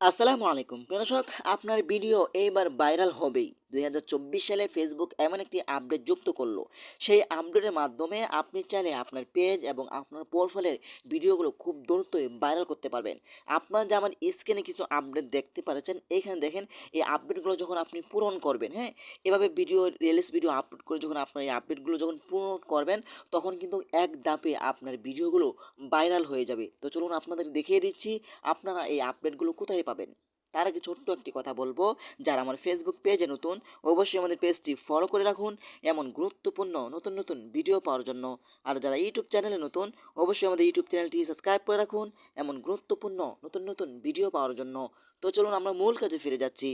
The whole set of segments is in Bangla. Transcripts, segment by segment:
আসসালামু আলাইকুম। প্রদর্শক আপনার ভিডিও এইবার ভাইরাল হবেই। দুই হাজার চব্বিশ সালে ফেসবুক এমন একটি আপডেট যুক্ত করল। সেই আপডেটের মাধ্যমে আপনি চাইলে আপনার পেজ এবং আপনার প্রোফাইলের ভিডিওগুলো খুব দ্রুতই ভাইরাল করতে পারবেন। আপনারা যে আমার স্ক্রিনে কিছু আপডেট দেখতে পাচ্ছেন এখানে দেখেন এই আপডেটগুলো যখন আপনি পূরণ করবেন হ্যাঁ? এভাবে ভিডিও রিলস ভিডিও আপলোড করে যখন আপনার এই আপডেটগুলো যখন পূরণ করবেন, তখন কিন্তু এক ধাপে আপনার ভিডিওগুলো ভাইরাল হয়ে যাবে। তো চলুন আপনাদের দেখিয়ে দিচ্ছি, আপনারা এই আপডেটগুলো কোথায় পাবেন? তার আগে ছোট্ট একটি কথা বলব। যারা আমার ফেসবুক পেজে নতুন, অবশ্যই আমাদের পেজটি ফলো করে রাখুন। এমন গুরুত্বপূর্ণ নতুন নতুন ভিডিও পাওয়ার জন্য। আর যারা ইউটিউব চ্যানেলে নতুন, অবশ্যই আমাদের ইউটিউব চ্যানেলটি সাবস্ক্রাইব করে রাখুন। এমন গুরুত্বপূর্ণ নতুন নতুন ভিডিও পাওয়ার জন্য। তো চলুন আমরা মূল কাজে ফিরে যাচ্ছি।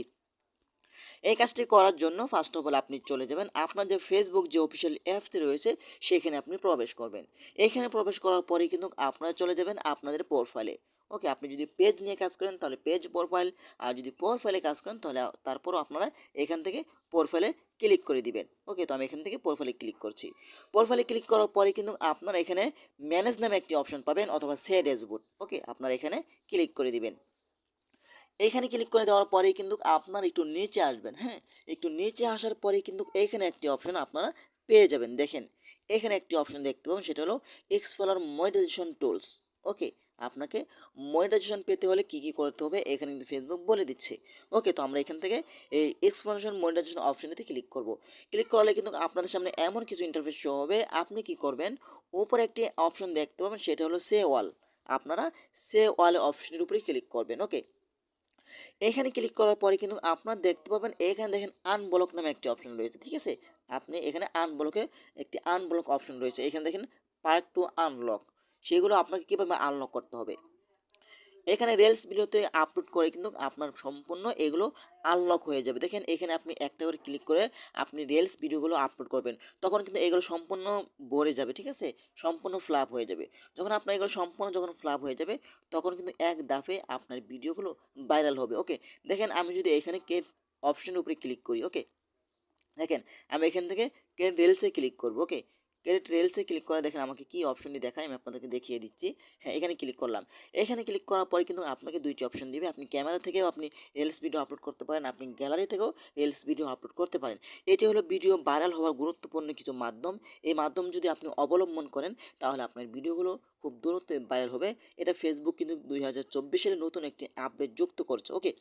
এই কাজটি করার জন্য ফার্স্ট অফ অল আপনি চলে যাবেন। আপনার যে ফেসবুক যে অফিসিয়াল অ্যাপসটি রয়েছে, সেখানে আপনি প্রবেশ করবেন। এখানে প্রবেশ করার পরে কিন্তু আপনারা চলে যাবেন আপনাদের প্রোফাইলে ওকে, আপনি যদি পেজ নিয়ে কাজ করেন, তাহলে পেজ প্রোফাইল আর যদি প্রোফাইলে কাজ করেন, তাহলে তারপরও আপনারা এখান থেকে প্রোফাইলে ক্লিক করে দিবেন। ওকে, তো আমি এখান থেকে প্রোফাইলে ক্লিক করছি। প্রোফাইলে ক্লিক করার পরে কিন্তু আপনারা এখানে ম্যানেজ নামে একটি অপশন পাবেন, অথবা সে ড্যাশবোর্ড ওকে, আপনারা এখানে ক্লিক করে দিবেন। এইখানে ক্লিক করে দেওয়ার পরেই কিন্তু আপনার একটু নিচে আসবেন হ্যাঁ? একটু নিচে আসার পরে কিন্তু এইখানে একটি অপশন আপনারা পেয়ে যাবেন, দেখেন। এখানে একটি অপশন দেখতে পাবেন, সেটা হলো এক্সপ্লোর মনিটাইজেশন টুলস ওকে আপনাকে মনিটাইজেশন পেতে হলে কী কী করতে হবে এখানে কিন্তু ফেসবুক বলে দিচ্ছে। ওকে তো আমরা এখান থেকে এই এক্সপ্লোরেশন মনিটাইজেশন অপশনটিতে ক্লিক করব। ক্লিক করলে কিন্তু আপনাদের সামনে এমন কিছু ইন্টারফেস শো হবে। আপনি কি করবেন? উপরে একটি অপশন দেখতে পাবেন, সেটা হলো সে ওয়াল আপনারা সে ওয়াল অপশনের উপরে ক্লিক করবেন ওকে এখানে ক্লিক করার পরে কিন্তু আপনারা দেখতে পাবেন, এখানে দেখেন আনব্লক নামে একটি অপশন রয়েছে, ঠিক আছে? আপনি এখানে আনব্লকে একটি আনব্লক অপশন রয়েছে। এখানে দেখেন পার্ট টু আনলক সেগুলো আপনাকে কীভাবে আনলক করতে হবে। এখানে রেলস ভিডিওতে আপলোড করে কিন্তু আপনার সম্পূর্ণ এগুলো আনলক হয়ে যাবে। দেখেন এখানে আপনি একটা করে ক্লিক করে আপনি রেলস ভিডিওগুলো আপলোড করবেন। তখন কিন্তু এগুলো সম্পূর্ণ ভরে যাবে, ঠিক আছে? সম্পূর্ণ ফ্লাপ হয়ে যাবে। যখন আপনার এগুলো সম্পূর্ণ যখন ফ্লাপ হয়ে যাবে, তখন কিন্তু এক দাফে আপনার ভিডিওগুলো ভাইরাল হবে ওকে দেখেন আমি যদি এখানে কে অপশনের উপরে ক্লিক করি ওকে দেখেন আমি এখান থেকে কে রেলসে ক্লিক করব ওকে ক্রেডিট রেলসে ক্লিক করে দেখেন আমাকে কি অপশনটি দেখায়, আমি আপনাদেরকে দেখিয়ে দিচ্ছি। হ্যাঁ এখানে ক্লিক করলাম। এখানে ক্লিক করার পরে কিন্তু আপনাকে দুইটি অপশন দিবে। আপনি ক্যামেরা থেকেও আপনি রেলস ভিডিও আপলোড করতে পারেন, আপনি গ্যালারি থেকেও রিলস ভিডিও আপলোড করতে পারেন। এটি হলো ভিডিও ভাইরাল হওয়ার গুরুত্বপূর্ণ কিছু মাধ্যম। এই মাধ্যম যদি আপনি অবলম্বন করেন, তাহলে আপনার ভিডিওগুলো খুব দ্রুত ভাইরাল হবে। এটা ফেসবুক কিন্তু দুই চব্বিশের নতুন একটি আপডেট যুক্ত করছে। ওকে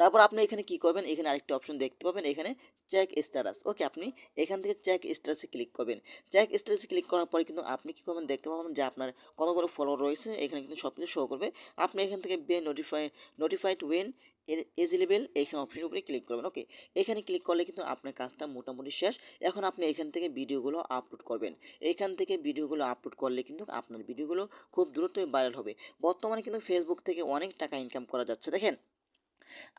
তারপর আপনি এখানে কি করবেন? এখানে আরেকটা অপশন দেখতে পাবেন। এখানে চেক স্ট্যাটাস ওকে আপনি এখান থেকে চেক স্ট্যাটাসে ক্লিক করবেন। চেক স্ট্যাটাসে ক্লিক করার পরে কিন্তু আপনি কি করবেন? দেখতে পাবেন যে আপনার কতগুলো ফলোয়ার রয়েছে। এখানে কিন্তু সব কিছু শো করবে। আপনি এখান থেকে বে নোটিফাই নোটিফাইড ওয়েন এজিলেবেল এখানে অপশনের উপরে ক্লিক করবেন। ওকে এখানে ক্লিক করলে কিন্তু আপনার কাজটা মোটামুটি শেষ। এখন আপনি এখান থেকে ভিডিওগুলো আপলোড করবেন। এখান থেকে ভিডিওগুলো আপলোড করলে কিন্তু আপনার ভিডিওগুলো খুব দ্রুতই ভাইরাল হবে। বর্তমানে কিন্তু ফেসবুক থেকে অনেক টাকা ইনকাম করা যাচ্ছে। দেখেন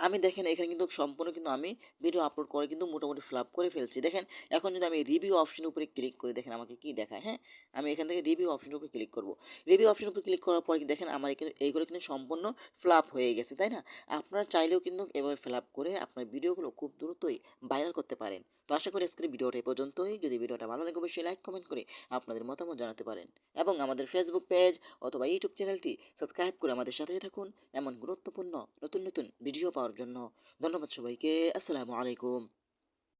আমি দেখেন এখানে কিন্তু সম্পূর্ণ কিন্তু আমি ভিডিও আপলোড করে কিন্তু মোটামুটি ফ্লাপ করে ফেলছি। দেখেন, এখন যদি আমি রিভিউ অপশনের উপরে ক্লিক করে, দেখেন আমাকে কি দেখায় হ্যাঁ? আমি এখান থেকে রিভিউ অপশনের উপরে ক্লিক করব। রিভিউ অপশনের উপরে ক্লিক করার পরে দেখেন, আমার এখানে, এইগুলো কিন্তু সম্পূর্ণ ফ্লাপ হয়ে গেছে, তাই না? আপনারা চাইলেও কিন্তু এভাবে ফ্লাপ করে আপনার ভিডিওগুলো খুব দ্রুতই ভাইরাল করতে পারেন। তো আশা করি আজকের ভিডিওটা এই পর্যন্তই। যদি ভিডিওটা ভালো লাগে, অবশ্যই লাইক কমেন্ট করে আপনাদের মতামত জানাতে পারেন। এবং আমাদের ফেসবুক পেজ অথবা ইউটিউব চ্যানেলটি সাবস্ক্রাইব করে আমাদের সাথে থাকুন। এমন গুরুত্বপূর্ণ নতুন নতুন ভিডিও পাওয়ার জন্য। ধন্যবাদ সবাইকে। আসসালামু আলাইকুম।